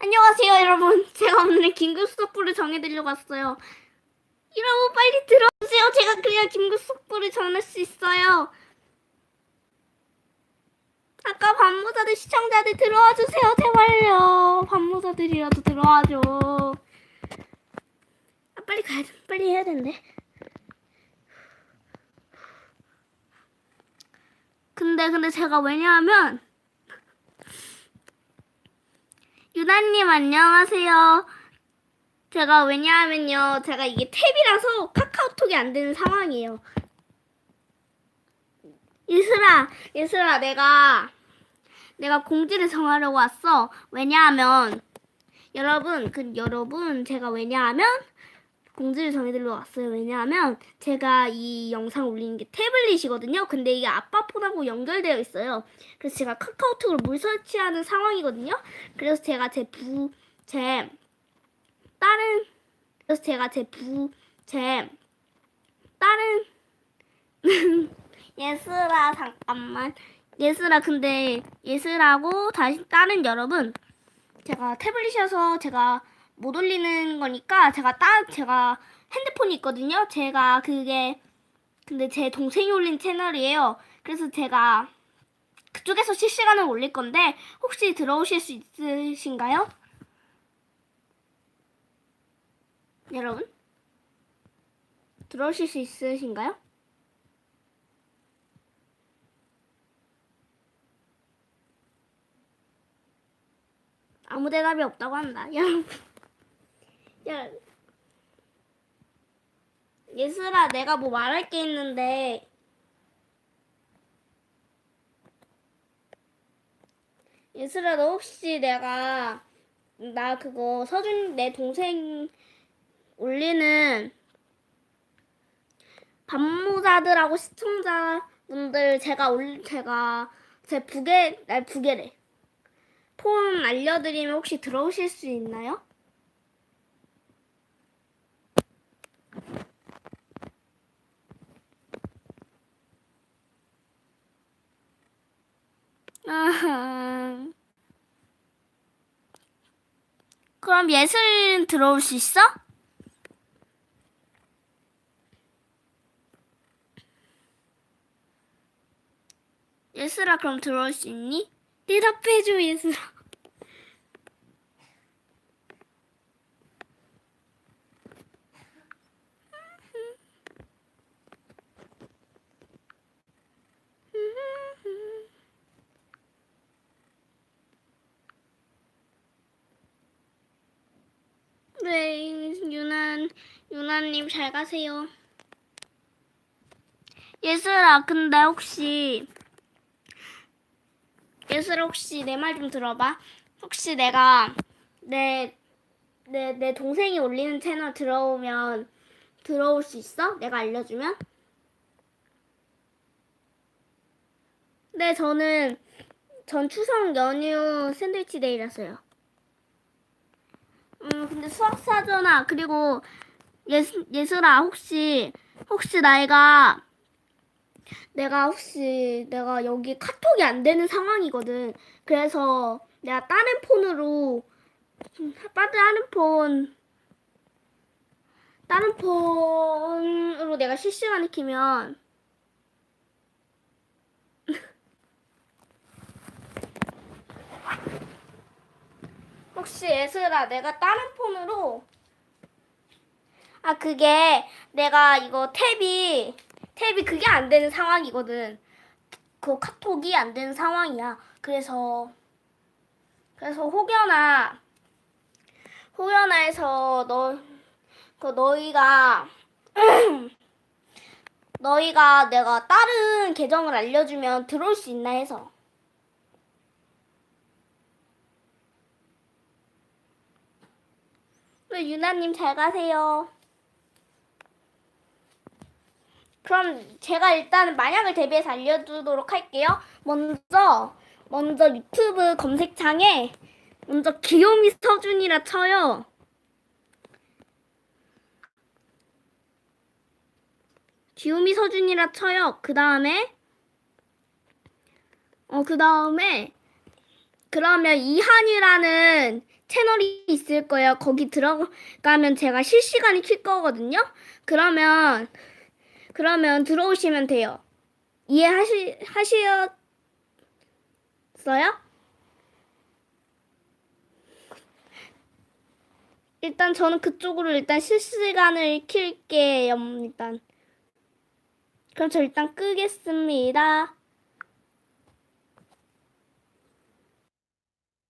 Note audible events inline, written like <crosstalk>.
안녕하세요 여러분. <laughs> 제가 오늘 긴급 속보를 전해드리려고 왔어요. 여러분 빨리 들어오세요. 제가 그래야 긴급 속보를 전할 수 있어요. 아까 반모자들 시청자들 들어와 주세요 제발요. 반모자들이라도 들어와줘. 아 빨리 가야 돼. 빨리 해야 되는데 근데 근데 제가 왜냐하면 유나님 안녕하세요. 제가 왜냐하면요, 제가 이게 탭이라서 카카오톡이 안 되는 상황이에요. 예슬아, 예슬아, 내가 내가 공지를 정하려고 왔어. 왜냐하면 여러분, 그 여러분 제가 왜냐하면 공지를 정해드리러 왔어요. 왜냐하면 제가 이 영상 올리는 게 태블릿이거든요. 근데 이게 아빠 폰하고 연결되어 있어요. 그래서 제가 카카오톡을 물 설치하는 상황이거든요. 그래서 제가 제 부, 제 다른, 그래서 제가 제 부, 제 다른, <laughs> 예슬아, 잠깐만. 예슬아, 근데 예슬하고 다시 다른 여러분, 제가 태블릿이어서 제가 못 올리는 거니까 제가 따 제가 핸드폰이 있거든요. 제가 그게 근데 제 동생이 올린 채널이에요. 그래서 제가 그쪽에서 실시간으로 올릴 건데 혹시 들어오실 수 있으신가요? 여러분? 들어오실 수 있으신가요? 아무 대답이 없다고 한다. <laughs> 여러분. 야, 예슬아, 내가 뭐 말할 게 있는데. 예슬아, 너 혹시 내가 나 그거 서준 내 동생 올리는 반모자들하고 시청자분들 제가 올 제가 제 부계 날 부계래 폰 알려드리면 혹시 들어오실 수 있나요? 아하. <laughs> 그럼 예슬 들어올 수 있어? 예슬아 그럼 들어올 수 있니? 대답해줘 예슬아. 네, 유난, 유나님 잘 가세요. 예슬아, 근데 혹시, 예슬아 혹시 내 말 좀 들어봐. 혹시 내가 내, 내, 내 동생이 올리는 채널 들어오면 들어올 수 있어? 내가 알려주면? 네, 저는 전 추석 연휴 샌드위치 데이라서요. 음, 근데 수학 사전아 그리고 예스, 예슬아 혹시 혹시 나이가 내가 혹시 내가 여기 카톡이 안 되는 상황이거든. 그래서 내가 다른 폰으로 다른 폰 다른 폰으로 내가 실시간을 키면 <laughs> 혹시 예슬아 내가 다른 폰으로 아 그게 내가 이거 탭이 탭이 그게 안 되는 상황이거든. 그 카톡이 안 되는 상황이야. 그래서 그래서 혹여나 혹여나 해서 너 그 너희가 <clears throat> 너희가 내가 다른 계정을 알려주면 들어올 수 있나 해서. 네, 유나님 잘 가세요. 그럼 제가 일단 만약을 대비해서 알려주도록 할게요. 먼저 먼저 유튜브 검색창에 먼저 귀요미 서준이라 쳐요. 귀요미 서준이라 쳐요. 그 다음에 어 그 다음에 그러면 이한이라는 채널이 있을 거예요. 거기 들어가면 제가 실시간에 킬 거거든요. 그러면 그러면 들어오시면 돼요. 이해하시 하시었어요? 일단 저는 그쪽으로 일단 실시간을 킬게요. 일단 그럼 저 일단 끄겠습니다.